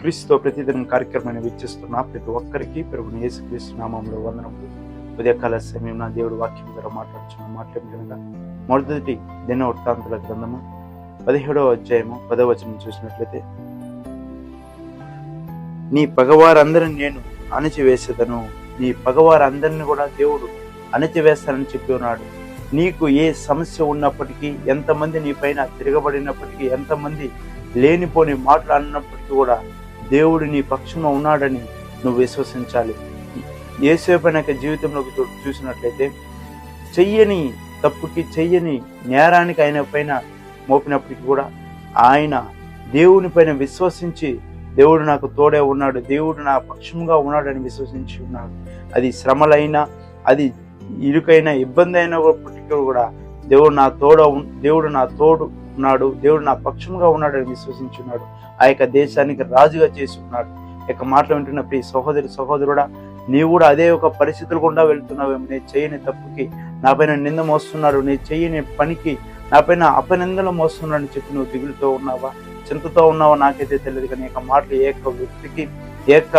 క్రీస్తుతో ప్రతిదినం కార్యక్రమాన్ని వీక్షిస్తున్న ప్రతి ఒక్కరికి ప్రభుని యేసుక్రీస్తు నామంలో వందనములు ఉదయకాల సమయం నా దేవుడు వాక్యం ద్వారా మాట్లాడుచున్న మాట్లాడిన మొదటి దిన వృత్తాంతుల గ్రంథము పదిహేడవ అధ్యాయము పదవ వచనం చూసినట్లయితే నీ పగవారందరిని నేను అణచివేసేదను నీ పగవారందరిని కూడా దేవుడు అణచివేస్తానని చెప్పి ఉన్నాడు. నీకు ఏ సమస్య ఉన్నప్పటికీ ఎంతమంది నీ పైన తిరగబడినప్పటికీ ఎంతమంది లేనిపోని మాట్లాడినప్పటికీ కూడా దేవుడు నీ పక్షంలో ఉన్నాడని నువ్వు విశ్వసించాలి. ఏసేపు యొక్క జీవితంలోకి చూసినట్లయితే చెయ్యని తప్పుకి చెయ్యని నేరానికి ఆయన పైన మోపినప్పటికీ కూడా ఆయన దేవుని పైన విశ్వసించి దేవుడు నాకు తోడే ఉన్నాడు. దేవుడు నా పక్షంగా ఉన్నాడని విశ్వసించి ఉన్నాడు. అది శ్రమలైనా అది ఇరుకైన ఇబ్బంది అయినప్పటికీ కూడా దేవుడు నా తోడ దేవుడు నా తోడు ఉన్నాడు దేవుడు నా పక్షంగా ఉన్నాడని విశ్వసించున్నాడు. ఆ యొక్క దేశానికి రాజుగా చేసి ఉన్నాడు యొక్క మాటలు వింటున్న ప్రియ సహోదరి సహోదరుడా నీవు కూడా అదే ఒక పరిస్థితులు గుండా వెళ్తున్నావేమో నేను చేయని తప్పుకి నాపైన నింద మోస్తున్నారు నేను చేయని పనికి నాపైన అపనిందలు మోస్తున్నాడని చెప్పి నువ్వు దిగులుతో ఉన్నావా? చింతతో ఉన్నావా? నాకైతే తెలియదు. కానీ యొక్క మాటలు ఏ యొక్క వ్యక్తికి ఏ యొక్క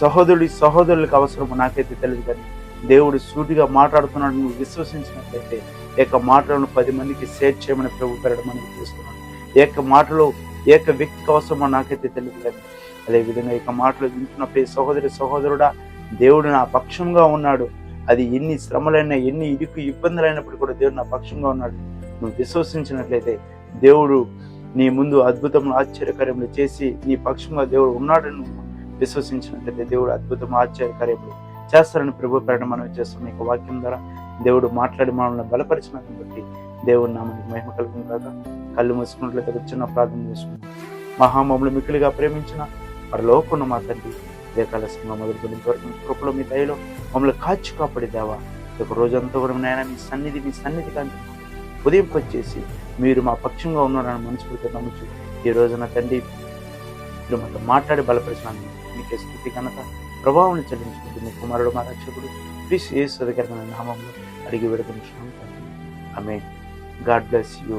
సహోదరుడి సహోదరులకు అవసరము. నాకైతే తెలియదు కానీ దేవుడు సూటిగా మాట్లాడుతున్నాడు నువ్వు విశ్వసించినట్లయితే ఏక యొక్క మాటలను పది మందికి షేర్ చేయమని ప్రభు పెరడం మనకి తెలుస్తున్నాడు ఏక మాటలు ఏక వ్యక్తి వ్యక్తికి నాకైతే తెలియదు. కానీ అదేవిధంగా ఈ యొక్క మాటలు వింటున్న ప్రతి సహోదరి సహోదరుడా దేవుడు నా పక్షంగా ఉన్నాడు. అది ఎన్ని శ్రమలైనా ఎన్ని ఇరుకు ఇబ్బందులైనప్పుడు కూడా దేవుడు నా పక్షంగా ఉన్నాడు. నువ్వు విశ్వసించినట్లయితే దేవుడు నీ ముందు అద్భుతములు ఆశ్చర్యకార్యములు చేసి నీ పక్షంగా దేవుడు ఉన్నాడని నువ్వు విశ్వసించినట్లయితే దేవుడు అద్భుతం ఆశ్చర్యకార్యములు చేస్తారని ప్రభు ప్రేరణ మనం చేస్తాం ఈ వాక్యం ద్వారా దేవుడు మాట్లాడి మనల్ని బలపరిచినట్టు బట్టి దేవుడు నామని మహిమ కలుగును కాక కళ్ళు మూసుకున్నట్లయితే చిన్న ప్రార్థన చేసుకుంటాం మహామములు మిక్కులుగా ప్రేమించిన పరలోకున్న మా తండ్రి దేకాల సింహ మొదలుకొని ఇంతవరకు కృపలో మీ దయలో మమ్మల్ని కాచి కాపాడి దేవా ఒక రోజంతా కూడా నాయన మీ సన్నిధి మీ సన్నిధి కానీ ఉదయం వచ్చేసి మీరు మా పక్షంగా ఉన్నారని మనస్ఫూర్తిగా నమ్ముచు. ఈ రోజున తండ్రి మీరు మాతో మాట్లాడి బలపరిచినాను మీకే స్థితి కనుక ప్రభావం చెల్లించుకుంటుంది కుమారుడు మా రక్షకుడు ప్లీజ్ ఏ సదకరమైన నామంలో అడిగి పెడుతున్నాం ఆమె గాడ్ బ్లెస్ యూ.